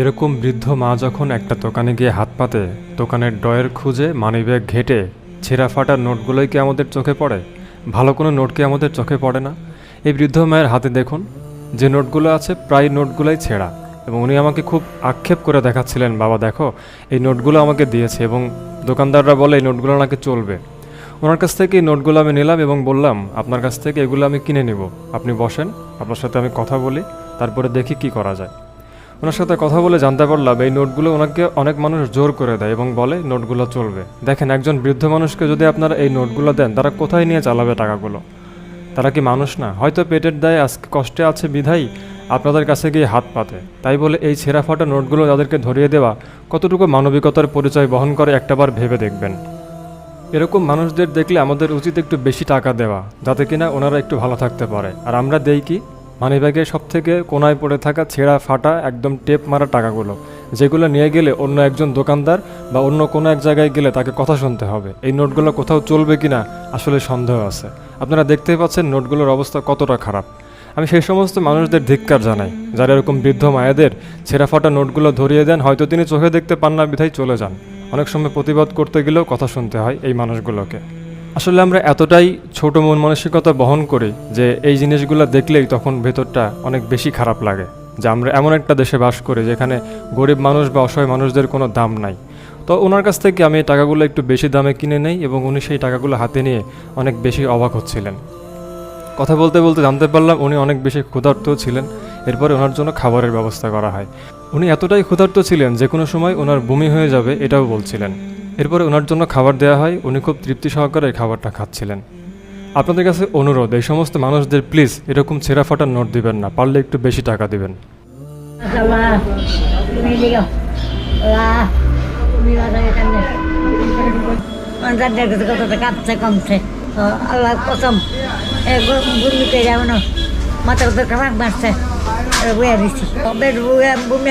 এরকম বৃদ্ধ মা যখন একটা দোকানে গিয়ে হাত পাতে, দোকানের ডয়ের খুঁজে মানিব্যাগ ঘেটে ছেঁড়া ফাটা নোটগুলোই কি আমাদের চোখে পড়ে? ভালো কোনো নোট কি আমাদের চোখে পড়ে না? এই বৃদ্ধ মায়ের হাতে দেখুন, যে নোটগুলো আছে প্রায় নোটগুলোই ছেঁড়া এবং উনি আমাকে খুব আক্ষেপ করে দেখাচ্ছিলেন, বাবা, দেখো, এই নোটগুলো আমাকে দিয়েছে এবং দোকানদাররা বলে, এই নোটগুলো নাকি চলবে। ওনার কাছ থেকে এই নোটগুলো আমি নিলাম এবং বললাম, আপনার কাছ থেকে এগুলো আমি কিনে নিব। আপনি বসেন, আপনার সাথে আমি কথা বলি, তারপরে দেখি কি করা যায়। ওনার সাথে কথা বলে জানতে পারলাম, এই নোটগুলো ওনাকে অনেক মানুষ জোর করে দেয় এবং বলে নোটগুলো চলবে। দেখেন, একজন বৃদ্ধ মানুষকে যদি আপনারা এই নোটগুলো দেন, তারা কোথায় নিয়ে চালাবে টাকাগুলো? তারা কি মানুষ না? হয়তো পেটের দায়ে আজকে কষ্টে আছে বিধাই আপনাদের কাছে গিয়ে হাত পাতে। তাই বলে এই ছেঁড়া ফাটা নোটগুলো তাদেরকে ধরিয়ে দেওয়া, কতটুকু মানবিকতার পরিচয় বহন করে একটাবার ভেবে দেখবেন। এরকম মানুষদের দেখলে আমাদের উচিত একটু বেশি টাকা দেওয়া, যাতে কিনা ওনারা একটু ভালো থাকতে পারে। আর আমরা দেই কি? মানিব্যাগে সব থেকে কোনায় পড়ে থাকা ছেঁড়া ফাটা একদম টেপ মারা টাকাগুলো, যেগুলো নিয়ে গেলে অন্য একজন দোকানদার বা অন্য কোনো এক জায়গায় গেলে তাকে কথা শুনতে হবে। এই নোটগুলো কোথাও চলবে কিনা আসলে সন্দেহ আছে। আপনারা দেখতেই পাচ্ছেন নোটগুলোর অবস্থা কতটা খারাপ। আমি সেই সমস্ত মানুষদের ধিক্কার জানাই, যারা এরকম বৃদ্ধ মায়েদের ছেঁড়া ফাটা নোটগুলো ধরিয়ে দেন, হয়তো তিনি চোখে দেখতে পান না, বিধায় চলে যান। অনেক সময় প্রতিবাদ করতে গেলেও কথা শুনতে হয় এই মানুষগুলোকে। আসলে আমরা এতটাই ছোট মন মানসিকতা বহন করি যে এই জিনিসগুলো দেখলেই তখন ভেতরটা অনেক বেশি খারাপ লাগে। যে আমরা এমন একটা দেশে বাস করি যেখানে গরিব মানুষ বা অসহায় মানুষদের কোনো দাম নাই। তো ওনার কাছ থেকে আমি এই টাকাগুলো একটু বেশি দামে কিনে নেই এবং উনি সেই টাকাগুলো হাতে নিয়ে অনেক বেশি অবাক হচ্ছিলেন। কথা বলতে বলতে জানতে পারলাম উনি অনেক বেশি ক্ষুধার্ত ছিলেন। এরপরে ওনার জন্য খাবারের ব্যবস্থা করা হয়। উনি এতটাই ক্ষুধার্ত ছিলেন যে কোনো সময় ওনার বমি হয়ে যাবে এটাও বলছিলেন। এরপরে ওনার জন্য খাবার দেওয়া হয় উনি খুব তৃপ্তি সহকারে খাবারটা খাচ্ছিলেন আপনাদের কাছে অনুরোধ এই সমস্ত মানুষদের প্লিজ এরকম ছেঁড়া ফাটা নোট দিবেন না পারলে একটু বেশি টাকা দিবেন Allah, pumili ka. Wala, pumila tayo kanya. Ang ganda ko ko to kapse kamse. Allah kosam. E bumi te যাও না মাথা তো মারছে বুয়া দিছি বুয়া বুমি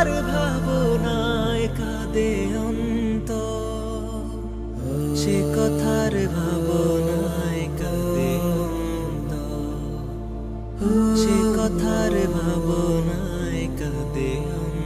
তার ভাবনায় কাঁদে অন্ত সে কথার ভাবনায় কাঁদে অন্ত সে কথার ভাবনায় কাঁদে অন্ত